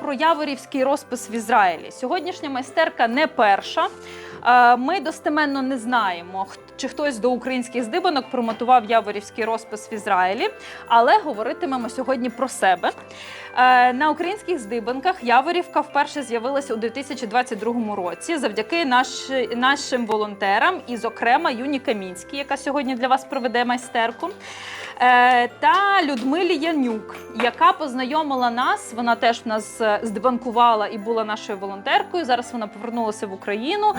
Про яворівський розпис в Ізраїлі. Сьогоднішня майстерка не перша. Е, Ми достеменно не знаємо, х- чи хтось до українських здибанок промотував яворівський розпис в Ізраїлі, але говоритимемо сьогодні про себе. Е, На українських здибанках Яворівка вперше з'явилася у 2022 році завдяки наш, нашим волонтерам, і, зокрема, Юні Камінській, яка сьогодні для вас проведе майстерку. Е, Та Людмилі Янюк, яка познайомила нас. Вона теж нас е, здиванкувала і була нашою волонтеркою. Зараз вона повернулася в Україну.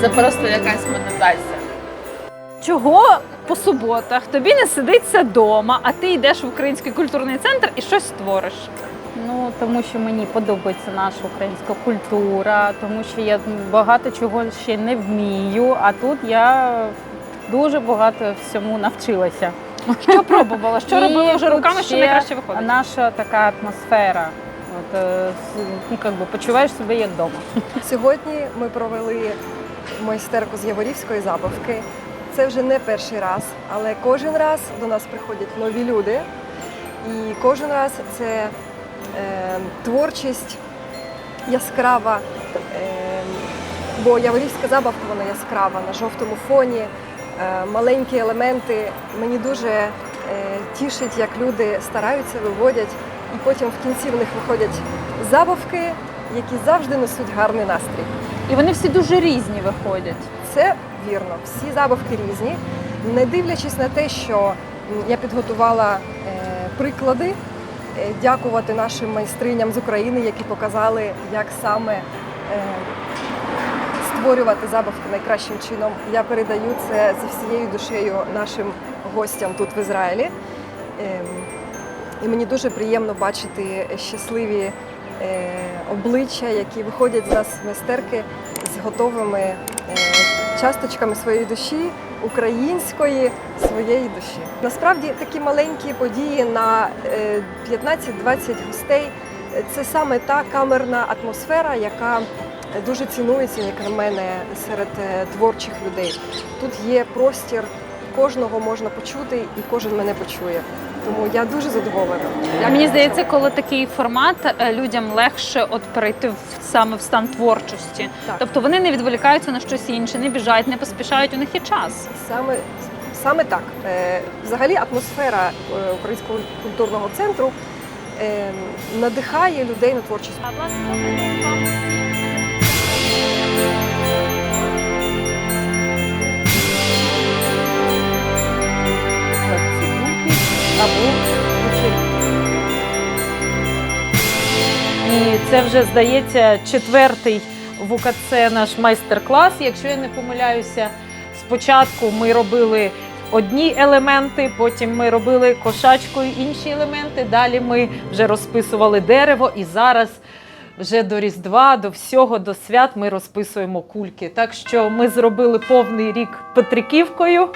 Це просто якась медитація. Чого по суботах тобі не сидиться вдома, а ти йдеш в український культурний центр і щось створиш? Ну тому що мені подобається наша українська культура, тому що я багато чого ще не вмію. А тут я дуже багато всьому навчилася. Що пробувала? Що робила вже руками, що найкраще виходить? Наша така атмосфера. От, е, ну, как би, почуваєш себе як вдома. Сьогодні ми провели майстерку з Яворівської забавки. Це вже не перший раз, але кожен раз до нас приходять нові люди. І кожен раз це е, творчість яскрава, е, бо Яворівська забавка вона яскрава на жовтому фоні, е, маленькі елементи. Мені дуже е, тішить, як люди стараються, виводять, і потім в кінці в них виходять забавки, які завжди несуть гарний настрій. І вони всі дуже різні виходять. Це вірно. Всі забавки різні. Не дивлячись на те, що я підготувала е, приклади, е, дякувати нашим майстриням з України, які показали, як саме е, створювати забавки найкращим чином. Я передаю це зі всією душею нашим гостям тут в Ізраїлі. Ем, І мені дуже приємно бачити щасливі обличчя, які виходять з нас майстерки з готовими е, часточками своєї душі, української своєї душі. Насправді такі маленькі події на е, 15-20 гостей е, це саме та камерна атмосфера, яка дуже цінується, як на мене, серед е, творчих людей. Тут є простір, кожного можна почути, і кожен мене почує. Тому я дуже задоволена. А мені здається, коли такий формат е, людям легше от перейти в саме в стан творчості. Так. Тобто вони не відволікаються на щось інше, не біжать, не поспішають. У них є час. Саме, саме так. Е, Взагалі атмосфера е, Українського культурного центру надихає людей на творчість. А власне добрий день вам. Або вечірки. І це вже здається четвертий в УКЦ наш майстер-клас. Якщо я не помиляюся, спочатку ми робили одні елементи, потім ми робили кошачкою інші елементи. Далі ми вже розписували дерево, і зараз вже до Різдва, до всього, до свят ми розписуємо кульки. Так що ми зробили повний рік Петриківкою.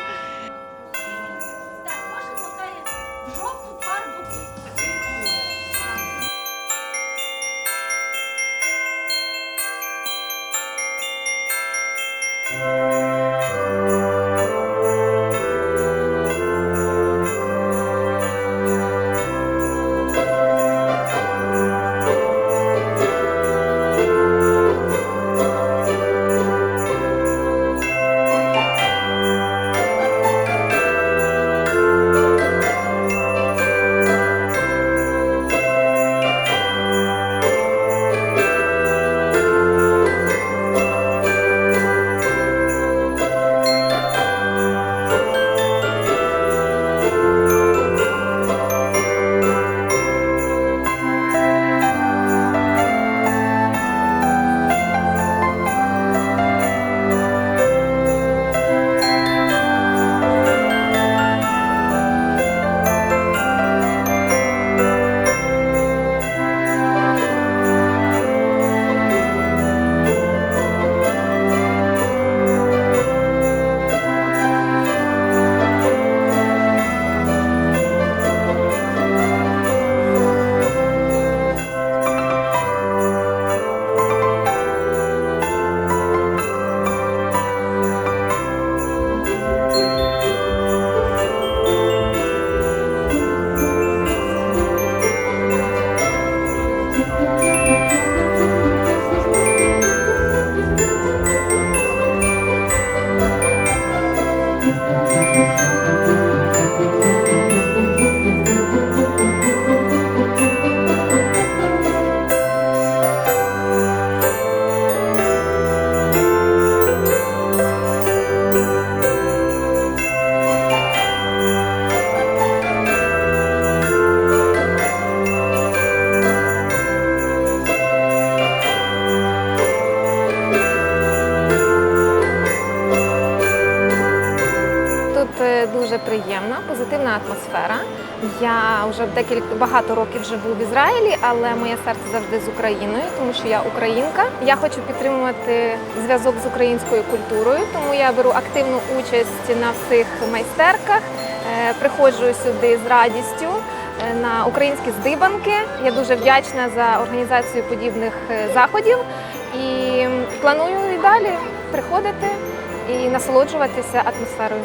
Я вже декілька багато років живу в Ізраїлі, але моє серце завжди з Україною, тому що я українка. Я хочу підтримувати зв'язок з українською культурою, тому я беру активну участь на всіх майстерках. Е, Приходжу сюди з радістю е, на українські здибанки. Я дуже вдячна за організацію подібних е, заходів і планую і далі приходити і насолоджуватися атмосферою.